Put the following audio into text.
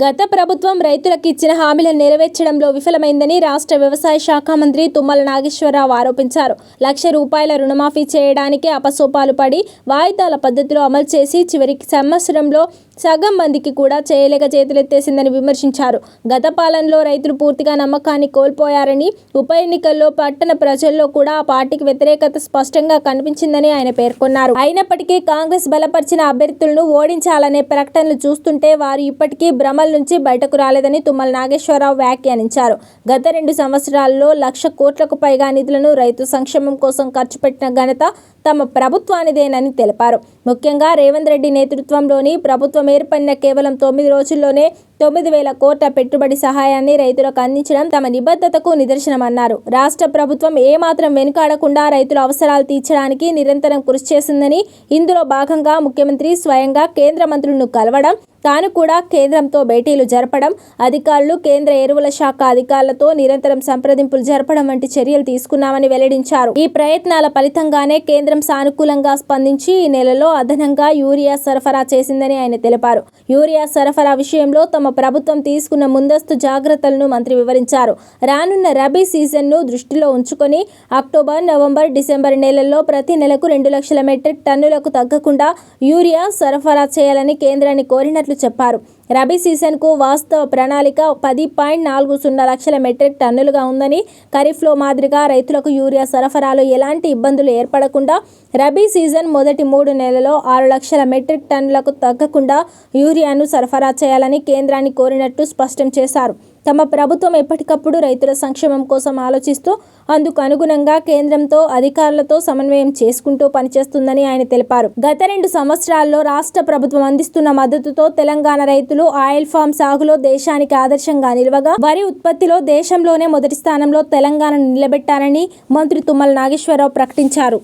గత ప్రభుత్వం రైతులకు ఇచ్చిన హామీలను నెరవేర్చడంలో విఫలమైందని రాష్ట్ర వ్యవసాయ శాఖ మంత్రి తుమ్మల నాగేశ్వరరావు ఆరోపించారు. లక్ష రూపాయల రుణమాఫీ చేయడానికి అపసోపాలు పడి వాయిదాల పద్ధతిలో అమలు చేసి చివరికి సంవత్సరంలో సగం మందికి కూడా చేయలేక చేతులెత్తేసిందని విమర్శించారు. గత పాలనలో రైతులు పూర్తిగా నమ్మకాన్ని కోల్పోయారని ఉప ఎన్నికల్లో పట్టణ ప్రజల్లో కూడా ఆ పార్టీకి వ్యతిరేకత స్పష్టంగా కనిపించిందని ఆయన పేర్కొన్నారు. అయినప్పటికీ కాంగ్రెస్ బలపరిచిన అభ్యర్థులను ఓడించాలనే ప్రకటనలు చూస్తుంటే వారు ఇప్పటికీ భ్రమల నుంచి బయటకు రాలేదని తుమ్మల నాగేశ్వరరావు వ్యాఖ్యానించారు. గత రెండు సంవత్సరాల్లో లక్ష కోట్లకు పైగా నిధులను రైతు సంక్షేమం కోసం ఖర్చు పెట్టిన ఘనత తమ ప్రభుత్వానిదేనని తెలిపారు. ముఖ్యంగా రేవంత్ రెడ్డి నేతృత్వంలోని ప్రభుత్వం ఏర్పడిన కేవలం తొమ్మిది రోజుల్లోనే తొమ్మిది వేల కోట్ల పెట్టుబడి సహాయాన్ని రైతులకు అందించడం తమ నిబద్ధతకు నిదర్శనమన్నారు. రాష్ట్ర ప్రభుత్వం ఏమాత్రం వెనుకాడకుండా రైతుల అవసరాలు తీర్చడానికి నిరంతరం కృషి చేసిందని ఇందులో భాగంగా ముఖ్యమంత్రి స్వయంగా కేంద్ర మంత్రులను కలవడం తాను కూడా కేంద్రంతో భేటీలు జరపడం అధికారులు కేంద్ర ఎరువుల శాఖ అధికారులతో నిరంతరం సంప్రదింపులు జరపడం వంటి చర్యలు తీసుకున్నామని వెల్లడించారు. ఈ ప్రయత్నాల ఫలితంగానే కేంద్రం సానుకూలంగా స్పందించి ఈ నెలలో అదనంగా యూరియా సరఫరా చేసిందని ఆయన తెలిపారు. యూరియా సరఫరా విషయంలో తమ ప్రభుత్వం తీసుకున్న ముందస్తు జాగ్రత్తలను మంత్రి వివరించారు. రానున్న రబీ సీజన్ను దృష్టిలో ఉంచుకొని అక్టోబర్ నవంబర్ డిసెంబర్ నెలల్లో ప్రతి నెలకు రెండు లక్షల మెట్రిక్ టన్నులకు తగ్గకుండా యూరియా సరఫరా చేయాలని కేంద్రాన్ని కోరినట్లు చెప్పారు. రబీ సీజన్కు వాస్తవ ప్రణాళిక పది పాయింట్ నాలుగు సున్నా లక్షల మెట్రిక్ టన్నులుగా ఉందని ఖరీఫ్లో మాదిరిగా రైతులకు యూరియా సరఫరాలో ఎలాంటి ఇబ్బందులు ఏర్పడకుండా రబీ సీజన్ మొదటి మూడు నెలల్లో ఆరు లక్షల మెట్రిక్ టన్నులకు తగ్గకుండా యూరియాను సరఫరా చేయాలని కేంద్రాన్ని కోరినట్టు స్పష్టం చేశారు. తమ ప్రభుత్వం ఎప్పటికప్పుడు రైతుల సంక్షేమం కోసం ఆలోచిస్తూ అందుకు అనుగుణంగా కేంద్రంతో అధికారులతో సమన్వయం చేసుకుంటూ పనిచేస్తుందని ఆయన తెలిపారు. గత రెండు సంవత్సరాల్లో రాష్ట్ర ప్రభుత్వం అందిస్తున్న మద్దతుతో తెలంగాణ రైతులు ఆయిల్ ఫామ్ సాగులో దేశానికి ఆదర్శంగా నిలవగా వరి ఉత్పత్తిలో దేశంలోనే మొదటి స్థానంలో తెలంగాణను నిలబెట్టారని మంత్రి తుమ్మల నాగేశ్వరరావు ప్రకటించారు.